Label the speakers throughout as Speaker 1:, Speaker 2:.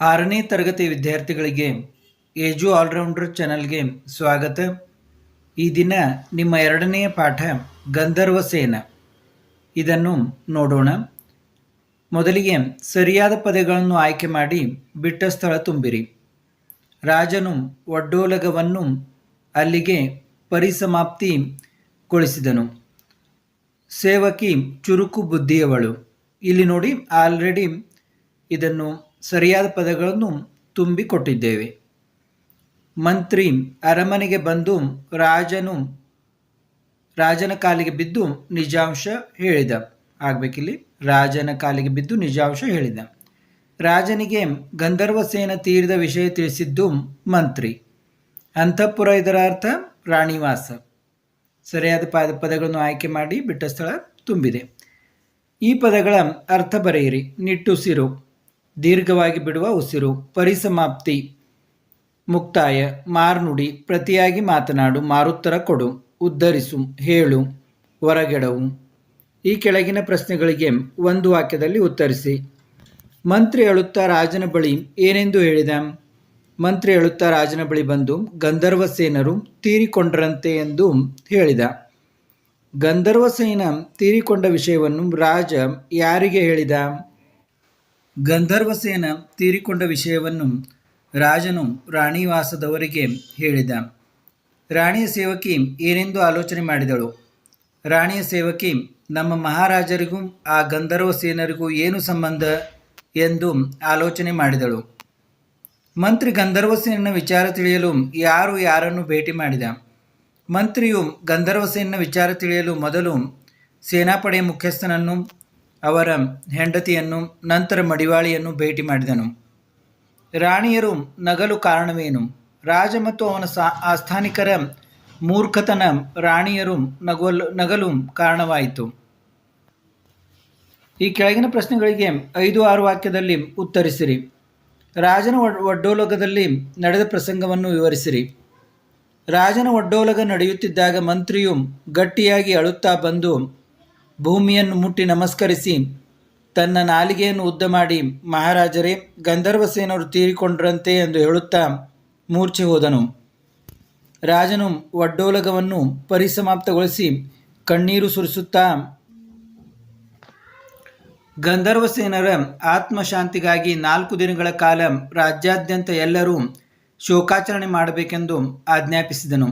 Speaker 1: ಆರನೇ ತರಗತಿ ವಿದ್ಯಾರ್ಥಿಗಳಿಗೆ ಏಜು ಆಲ್ರೌಂಡರ್ ಚಾನಲ್ಗೆ ಸ್ವಾಗತ. ಈ ದಿನ ನಿಮ್ಮ ಎರಡನೆಯ ಪಾಠ ಗಂಧರ್ವ ಸೇನ. ಇದನ್ನು ನೋಡೋಣ. ಮೊದಲಿಗೆ ಸರಿಯಾದ ಪದಗಳನ್ನು ಆಯ್ಕೆ ಮಾಡಿ ಬಿಟ್ಟ ಸ್ಥಳ ತುಂಬಿರಿ. ರಾಜನು ಒಡ್ಡೋಲಗವನ್ನು ಅಲ್ಲಿಗೆ ಪರಿಸಮಾಪ್ತಿಗೊಳಿಸಿದನು. ಸೇವಕಿ ಚುರುಕು ಬುದ್ಧಿಯವಳು. ಇಲ್ಲಿ ನೋಡಿ, ಆಲ್ರೆಡಿ ಇದನ್ನು ಸರಿಯಾದ ಪದಗಳನ್ನು ತುಂಬಿಕೊಟ್ಟಿದ್ದೇವೆ. ಮಂತ್ರಿ, ಅರಮನೆಗೆ ಬಂದು, ರಾಜನು, ರಾಜನ ಕಾಲಿಗೆ ಬಿದ್ದು ನಿಜಾಂಶ ಹೇಳಿದ. ಆಗ್ಬೇಕಿಲ್ಲಿ. ರಾಜನ ಕಾಲಿಗೆ ಬಿದ್ದು ನಿಜಾಂಶ ಹೇಳಿದ. ರಾಜನಿಗೆ ಗಂಧರ್ವ ಸೇನ ತೀರಿದ ವಿಷಯ ತಿಳಿಸಿದ್ದು ಮಂತ್ರಿ. ಅಂತಃಪುರ ಇದರ ಅರ್ಥ ರಾಣಿವಾಸ. ಸರಿಯಾದ ಪದ ಪದಗಳನ್ನು ಆಯ್ಕೆ ಮಾಡಿ ಬಿಟ್ಟ ಸ್ಥಳ ತುಂಬಿದೆ. ಈ ಪದಗಳ ಅರ್ಥ ಬರೆಯಿರಿ. ನಿಟ್ಟುಸಿರು. ದೀರ್ಘವಾಗಿ ಬಿಡುವ ಉಸಿರು, ಪರಿಸಮಾಪ್ತಿ. ಮುಕ್ತಾಯ. ಮಾರ್ನುಡಿ, ಪ್ರತಿಯಾಗಿ ಮಾತನಾಡು, ಮಾರುತ್ತರ ಕೊಡು, ಉದ್ಧರಿಸು, ಹೇಳು, ಹೊರಗೆಡವು. ಈ ಕೆಳಗಿನ ಪ್ರಶ್ನೆಗಳಿಗೆ ಒಂದು ವಾಕ್ಯದಲ್ಲಿ ಉತ್ತರಿಸಿ. ಮಂತ್ರಿ ಅಳುತ್ತಾ ರಾಜನ ಬಳಿ ಏನೆಂದು ಹೇಳಿದ? ಮಂತ್ರಿ ಅಳುತ್ತಾ ರಾಜನ ಬಳಿ ಬಂದು, ಗಂಧರ್ವ ಸೇನರು ತೀರಿಕೊಂಡರಂತೆ ಎಂದು ಹೇಳಿದ. ಗಂಧರ್ವ ಸೇನ ತೀರಿಕೊಂಡ ವಿಷಯವನ್ನು ರಾಜ ಯಾರಿಗೆ ಹೇಳಿದ? ಗಂಧರ್ವಸೇನ ತೀರಿಕೊಂಡ ವಿಷಯವನ್ನು ರಾಜನು ರಾಣಿವಾಸದವರಿಗೆ ಹೇಳಿದ. ರಾಣಿಯ ಸೇವಕಿ ಏನೆಂದು ಆಲೋಚನೆ ಮಾಡಿದಳು? ರಾಣಿಯ ಸೇವಕಿ, ನಮ್ಮ ಮಹಾರಾಜರಿಗೂ ಆ ಗಂಧರ್ವ ಸೇನರಿಗೂ ಏನು ಸಂಬಂಧ ಎಂದು ಆಲೋಚನೆ ಮಾಡಿದಳು. ಮಂತ್ರಿ ಗಂಧರ್ವಸೇನ ವಿಚಾರ ತಿಳಿಯಲು ಯಾರು ಯಾರನ್ನು ಭೇಟಿ ಮಾಡಿದ? ಮಂತ್ರಿಯು ಗಂಧರ್ವಸೇನ ವಿಚಾರ ತಿಳಿಯಲು ಮೊದಲು ಸೇನಾಪಡೆಯ ಮುಖ್ಯಸ್ಥನನ್ನು ಅವರ ಹೆಂಡತಿಯನ್ನು, ನಂತರ ಮಡಿವಾಳಿಯನ್ನು ಭೇಟಿ ಮಾಡಿದನು. ರಾಣಿಯರು ನಗಲು ಕಾರಣವೇನು? ರಾಜ ಮತ್ತು ಅವನ ಸಾ, ಆಸ್ಥಾನಿಕರ ಮೂರ್ಖತನ ರಾಣಿಯರು ನಗಲು ನಗಲು ಕಾರಣವಾಯಿತು. ಈ ಕೆಳಗಿನ ಪ್ರಶ್ನೆಗಳಿಗೆ ಐದು ಆರು ವಾಕ್ಯದಲ್ಲಿ ಉತ್ತರಿಸಿರಿ. ರಾಜನ ಒಡ್ಡೋಲಗದಲ್ಲಿ ನಡೆದ ಪ್ರಸಂಗವನ್ನು ವಿವರಿಸಿರಿ. ರಾಜನ ಒಡ್ಡೋಲಗ ನಡೆಯುತ್ತಿದ್ದಾಗ ಮಂತ್ರಿಯು ಗಟ್ಟಿಯಾಗಿ ಅಳುತ್ತಾ ಬಂದು ಭೂಮಿಯನ್ನು ಮುಟ್ಟಿ ನಮಸ್ಕರಿಸಿ, ತನ್ನ ನಾಲಿಗೆಯನ್ನು ಉದ್ದ ಮಾಡಿ, ಮಹಾರಾಜರೇ ಗಂಧರ್ವಸೇನರು ತೀರಿಕೊಂಡ್ರಂತೆ ಎಂದು ಹೇಳುತ್ತಾ ಮೂರ್ಛೆ ಹೋದನು. ರಾಜನು ವಡ್ಡೋಲಗವನ್ನು ಪರಿಸಮಾಪ್ತಗೊಳಿಸಿ ಕಣ್ಣೀರು ಸುರಿಸುತ್ತಾ ಗಂಧರ್ವಸೇನರ ಆತ್ಮಶಾಂತಿಗಾಗಿ ನಾಲ್ಕು ದಿನಗಳ ಕಾಲ ರಾಜ್ಯಾದ್ಯಂತ ಎಲ್ಲರೂ ಶೋಕಾಚರಣೆ ಮಾಡಬೇಕೆಂದು ಆಜ್ಞಾಪಿಸಿದನು.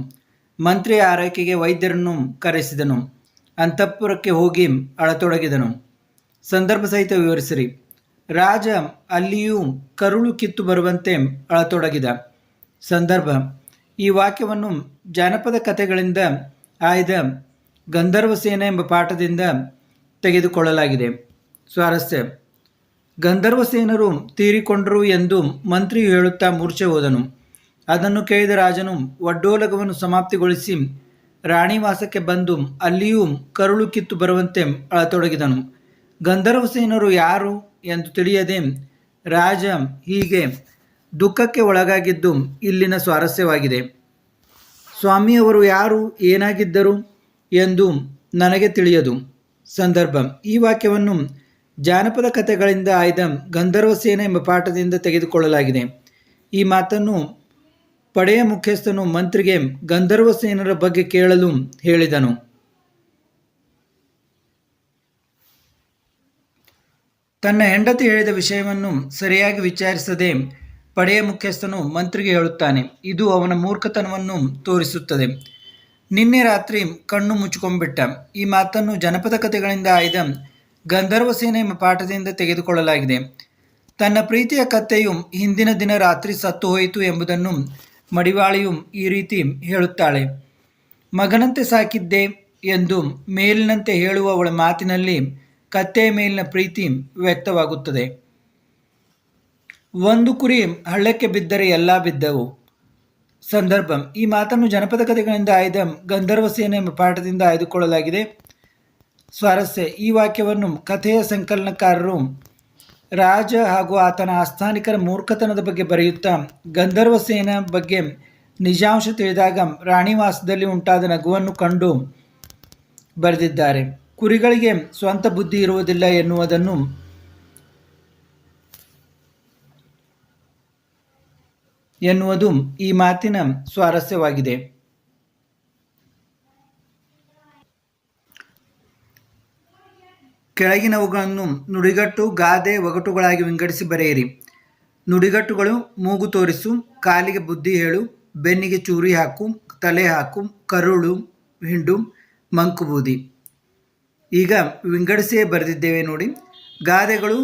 Speaker 1: ಮಂತ್ರಿ ಆರೈಕೆಗೆ ವೈದ್ಯರನ್ನು ಕರೆಸಿದನು. ಅಂತಃಪುರಕ್ಕೆ ಹೋಗಿ ಅಳತೊಡಗಿದನು. ಸಂದರ್ಭ ಸಹಿತ ವಿವರಿಸಿರಿ. ರಾಜ ಅಲ್ಲಿಯೂ ಕರುಳು ಕಿತ್ತು ಬರುವಂತೆ ಅಳತೊಡಗಿದ. ಸಂದರ್ಭ, ಈ ವಾಕ್ಯವನ್ನು ಜಾನಪದ ಕಥೆಗಳಿಂದ ಆಯ್ದ ಗಂಧರ್ವ ಸೇನೆ ಎಂಬ ಪಾಠದಿಂದ ತೆಗೆದುಕೊಳ್ಳಲಾಗಿದೆ. ಸ್ವಾರಸ್ಯ, ಗಂಧರ್ವ ಸೇನರು ತೀರಿಕೊಂಡರು ಎಂದು ಮಂತ್ರಿಯು ಹೇಳುತ್ತಾ ಮೂರ್ಛೆ ಹೋದನು. ಅದನ್ನು ಕೇಳಿದ ರಾಜನು ಒಡ್ಡೋಲಗವನ್ನು ಸಮಾಪ್ತಿಗೊಳಿಸಿ ರಾಣಿವಾಸಕ್ಕೆ ಬಂದು ಅಲ್ಲಿಯೂ ಕರುಳು ಕಿತ್ತು ಬರುವಂತೆ ಅಳತೊಡಗಿದನು. ಗಂಧರ್ವಸೇನರು ಯಾರು ಎಂದು ತಿಳಿಯದೆ ರಾಜ ಹೀಗೆ ದುಃಖಕ್ಕೆ ಒಳಗಾಗಿದ್ದು ಇಲ್ಲಿನ ಸ್ವಾರಸ್ಯವಾಗಿದೆ. ಸ್ವಾಮಿಯವರು ಯಾರು, ಏನಾಗಿದ್ದರು ಎಂದು ನನಗೆ ತಿಳಿಯದು. ಸಂದರ್ಭ. ಈ ವಾಕ್ಯವನ್ನು ಜಾನಪದ ಕಥೆಗಳಿಂದ ಆಯ್ದ ಗಂಧರ್ವಸೇನ ಎಂಬ ಪಾಠದಿಂದ ತೆಗೆದುಕೊಳ್ಳಲಾಗಿದೆ. ಈ ಮಾತನ್ನು ಪಡೆಯ ಮುಖ್ಯಸ್ಥನು ಮಂತ್ರಿಗೆ ಗಂಧರ್ವ ಸೇನರ ಬಗ್ಗೆ ಕೇಳಲು ಹೇಳಿದನು. ತನ್ನ ಹೆಂಡತಿ ಹೇಳಿದ ವಿಷಯವನ್ನು ಸರಿಯಾಗಿ ವಿಚಾರಿಸದೆ ಪಡೆಯ ಮುಖ್ಯಸ್ಥನು ಮಂತ್ರಿಗೆ ಹೇಳುತ್ತಾನೆ, ಇದು ಅವನ ಮೂರ್ಖತನವನ್ನು ತೋರಿಸುತ್ತದೆ. ನಿನ್ನೆ ರಾತ್ರಿ ಕಣ್ಣು ಮುಚ್ಚಿಕೊಂಡ್ಬಿಟ್ಟ. ಈ ಮಾತನ್ನು ಜನಪದ ಕಥೆಗಳಿಂದ ಆಯ್ದ ಗಂಧರ್ವಸೇನೆ ಎಂಬ ಪಾಠದಿಂದ ತೆಗೆದುಕೊಳ್ಳಲಾಗಿದೆ. ತನ್ನ ಪ್ರೀತಿಯ ಕಥೆಯು ಹಿಂದಿನ ದಿನ ರಾತ್ರಿ ಸತ್ತು ಹೋಯಿತು ಎಂಬುದನ್ನು ಮಡಿವಾಳಿಯು ಈ ರೀತಿ ಹೇಳುತ್ತಾಳೆ, ಮಗನಂತೆ ಸಾಕಿದ್ದೆ ಎಂದು ಮೇಲಿನಂತೆ ಹೇಳುವವಳ ಮಾತಿನಲ್ಲಿ ಕತ್ತೆಯ ಮೇಲಿನ ಪ್ರೀತಿ ವ್ಯಕ್ತವಾಗುತ್ತದೆ. ಒಂದು ಕುರಿ ಹಳ್ಳಕ್ಕೆ ಬಿದ್ದರೆ ಎಲ್ಲ ಬಿದ್ದವು. ಸಂದರ್ಭ. ಈ ಮಾತನ್ನು ಜನಪದ ಕಥೆಗಳಿಂದ ಆಯ್ದ ಗಂಧರ್ವ ಸೇನೆ ಎಂಬ ಪಾಠದಿಂದ ಆಯ್ದುಕೊಳ್ಳಲಾಗಿದೆ. ಸ್ವಾರಸ್ಯ. ಈ ವಾಕ್ಯವನ್ನು ಕಥೆಯ ಸಂಕಲನಕಾರರು ರಾಜ ಹಾಗೂ ಆತನ ಆಸ್ಥಾನಿಕರ ಮೂರ್ಖತನದ ಬಗ್ಗೆ ಬರೆಯುತ್ತಾ, ಗಂಧರ್ವ ಸೇನ ಬಗ್ಗೆ ನಿಜಾಂಶ ತಿಳಿದಾಗ ರಾಣಿವಾಸದಲ್ಲಿ ಉಂಟಾದ ನಗುವನ್ನು ಕಂಡು ಬರೆದಿದ್ದಾರೆ. ಕುರಿಗಳಿಗೆ ಸ್ವಂತ ಬುದ್ಧಿ ಇರುವುದಿಲ್ಲ ಎನ್ನುವುದನ್ನು ಎನ್ನುವುದು ಈ ಮಾತಿನ ಸ್ವಾರಸ್ಯವಾಗಿದೆ. ಕೆಳಗಿನವುಗಳನ್ನು ನುಡಿಗಟ್ಟು, ಗಾದೆ, ಒಗಟುಗಳಾಗಿ ವಿಂಗಡಿಸಿ ಬರೆಯಿರಿ. ನುಡಿಗಟ್ಟುಗಳು ಮೂಗು ತೋರಿಸು, ಕಾಲಿಗೆ ಬುದ್ಧಿ ಹೇಳು, ಬೆನ್ನಿಗೆ ಚೂರಿ ಹಾಕು, ತಲೆ ಹಾಕು, ಕರುಳು, ಹಿಂಡು ಮಂಕುಬೂದಿ ಈಗ ವಿಂಗಡಿಸಿಯೇ ಬರೆದಿದ್ದೇವೆ ನೋಡಿ. ಗಾದೆಗಳು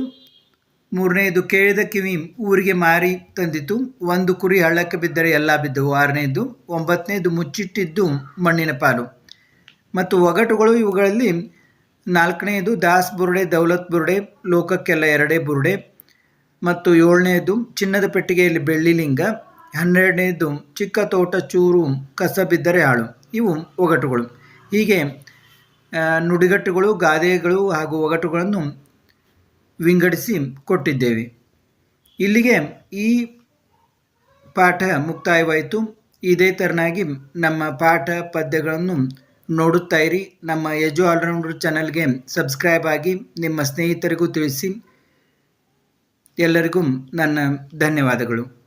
Speaker 1: ಮೂರನೆಯದು, ಕೇಳಿದ ಕಿವಿ ಊರಿಗೆ ಮಾರಿ ತಂದಿತು, ಒಂದು ಕುರಿ ಹಳ್ಳಕ್ಕೆ ಬಿದ್ದರೆ ಎಲ್ಲ ಬಿದ್ದವು. ಆರನೆಯದು ಒಂಬತ್ತನೇದು ಮುಚ್ಚಿಟ್ಟಿದ್ದು ಮಣ್ಣಿನ ಪಾಲು. ಮತ್ತು ಒಗಟುಗಳು ಇವುಗಳಲ್ಲಿ ನಾಲ್ಕನೆಯದು ದಾಸ್ ಬುರುಡೆ, ದೌಲತ್ ಬುರುಡೆ, ಲೋಕಕ್ಕೆಲ್ಲ ಎರಡೇ ಬುರುಡೆ. ಮತ್ತು ಏಳನೆಯದು ಚಿನ್ನದ ಪೆಟ್ಟಿಗೆಯಲ್ಲಿ ಬೆಳ್ಳಿಲಿಂಗ ಹನ್ನೆರಡನೇದು ಚಿಕ್ಕ ತೋಟ, ಚೂರು, ಕಸ ಬಿದ್ದರೆ ಹಾಳು ಇವು ಒಗಟುಗಳು. ಹೀಗೆ ನುಡಿಗಟ್ಟುಗಳು, ಗಾದೆಗಳು ಹಾಗೂ ಒಗಟುಗಳನ್ನು ವಿಂಗಡಿಸಿ ಕೊಟ್ಟಿದ್ದೇವೆ. ಇಲ್ಲಿಗೆ ಈ ಪಾಠ ಮುಕ್ತಾಯವಾಯಿತು. ಇದೇ ಥರನಾಗಿ ನಮ್ಮ ಪಾಠ ಪದ್ಯಗಳನ್ನು ನೋಡುತ್ತಾ ಇರಿ ನಮ್ಮ ಯಜು ಆಲ್ರೌಂಡರ್ ಚಾನಲ್ಗೆ ಸಬ್ಸ್ಕ್ರೈಬ್ ಆಗಿ ನಿಮ್ಮ ಸ್ನೇಹಿತರಿಗೂ ತಿಳಿಸಿ. ಎಲ್ಲರಿಗೂ ನನ್ನ ಧನ್ಯವಾದಗಳು.